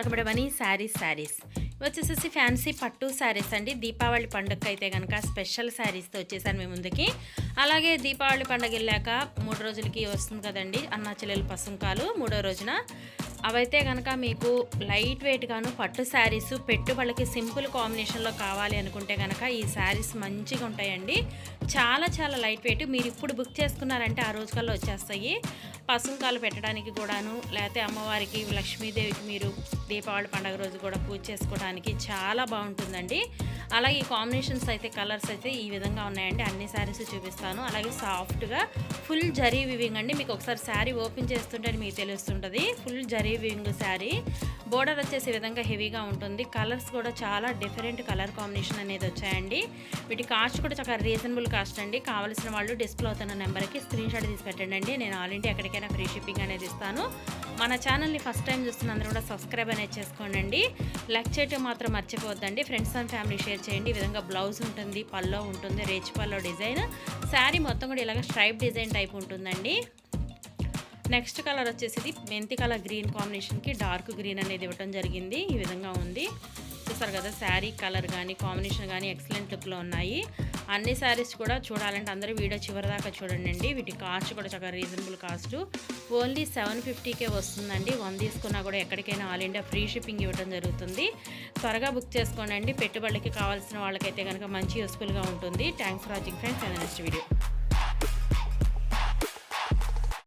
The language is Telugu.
Welcome to money saris saris వచ్చేసేసి ఫ్యాన్సీ పట్టు శారీస్ అండి. దీపావళి పండుగకి అయితే కనుక స్పెషల్ శారీస్తో వచ్చేసాను మీ ముందుకి. అలాగే దీపావళి పండుగ వెళ్ళాక మూడు రోజులకి వస్తుంది కదండి అన్నా చెల్లెలు పసుంకాలు మూడో రోజున. అవైతే కనుక మీకు లైట్ వెయిట్గాను పట్టు శారీస్ పెట్టుబడికి సింపుల్ కాంబినేషన్లో కావాలి అనుకుంటే కనుక ఈ శారీస్ మంచిగా ఉంటాయండి. చాలా చాలా లైట్ వెయిట్ మీరు ఇప్పుడు బుక్ చేసుకున్నారంటే ఆ రోజుకల్లా వచ్చేస్తాయి. పసుంకాలు పెట్టడానికి కూడాను లేకపోతే అమ్మవారికి లక్ష్మీదేవికి మీరు దీపావళి పండుగ రోజు కూడా పూజ చేసుకోవడానికి చాలా బాగుంటుందండి. అలాగే ఈ కాంబినేషన్స్ అయితే కలర్స్ అయితే ఈ విధంగా ఉన్నాయండి. అన్ని శారీస్ చూపిస్తాను. అలాగే సాఫ్ట్గా ఫుల్ జరీ వివింగ్ అండి. మీకు ఒకసారి శారీ ఓపెన్ చేస్తుంటే మీకు తెలుస్తుంటుంది. Full zari weaving sari. Border వచ్చేసి విధంగా హెవీగా ఉంటుంది. కలర్స్ కూడా చాలా డిఫరెంట్ కలర్ కాంబినేషన్ అనేది వచ్చాయండి. వీటి కాస్ట్ కూడా చాలా రీజనబుల్ కాస్ట్ అండి. కావాల్సిన వాళ్ళు డిస్ప్లే అవుతున్న నెంబర్కి స్క్రీన్ షాట్ తీసి పెట్టండి నేను ఆల్ ఇండియా ఎక్కడికైనా ఫ్రీ షిప్పింగ్ అనేది ఇస్తాను. మన ఛానల్ని ఫస్ట్ టైం చూస్తున్న అందరూ కూడా సబ్స్క్రైబ్ అనేది చేసుకోండి లైక్ చేయటం మాత్రం మర్చిపోద్దండి ఫ్రెండ్స్ అండ్ ఫ్యామిలీ షేర్ చేయండి. ఈ విధంగా బ్లౌజ్ ఉంటుంది పల్లో ఉంటుంది రేచి పల్లో డిజైన్ శారీ మొత్తం కూడా ఇలాగ స్ట్రైప్ డిజైన్ టైప్ ఉంటుందండి. నెక్స్ట్ కలర్ వచ్చేసి ఇది మెంతి కలర్ గ్రీన్ కాంబినేషన్కి డార్క్ గ్రీన్ అనేది ఇవ్వడం జరిగింది. ఈ విధంగా ఉంది. చూసారు కదా శారీ కలర్ కానీ కాంబినేషన్ కానీ ఎక్సలెంట్ లుక్లో ఉన్నాయి. అన్ని శారీస్ కూడా చూడాలంటే అందరూ వీడియో చివరి దాకా చూడండి వీటి కాస్ట్ కూడా చాలా రీజనబుల్ కాస్ట్. ఓన్లీ సెవెన్ ఫిఫ్టీకే వస్తుందండి. వన్ తీసుకున్నా కూడా ఎక్కడికైనా ఆల్ ఇండియా ఫ్రీ షిప్పింగ్ ఇవ్వడం జరుగుతుంది. త్వరగా బుక్ చేసుకోండి పెట్టుబడికి కావాల్సిన వాళ్ళకైతే కనుక మంచి యూస్ఫుల్గా ఉంటుంది. Thanks for watching friends. And next video.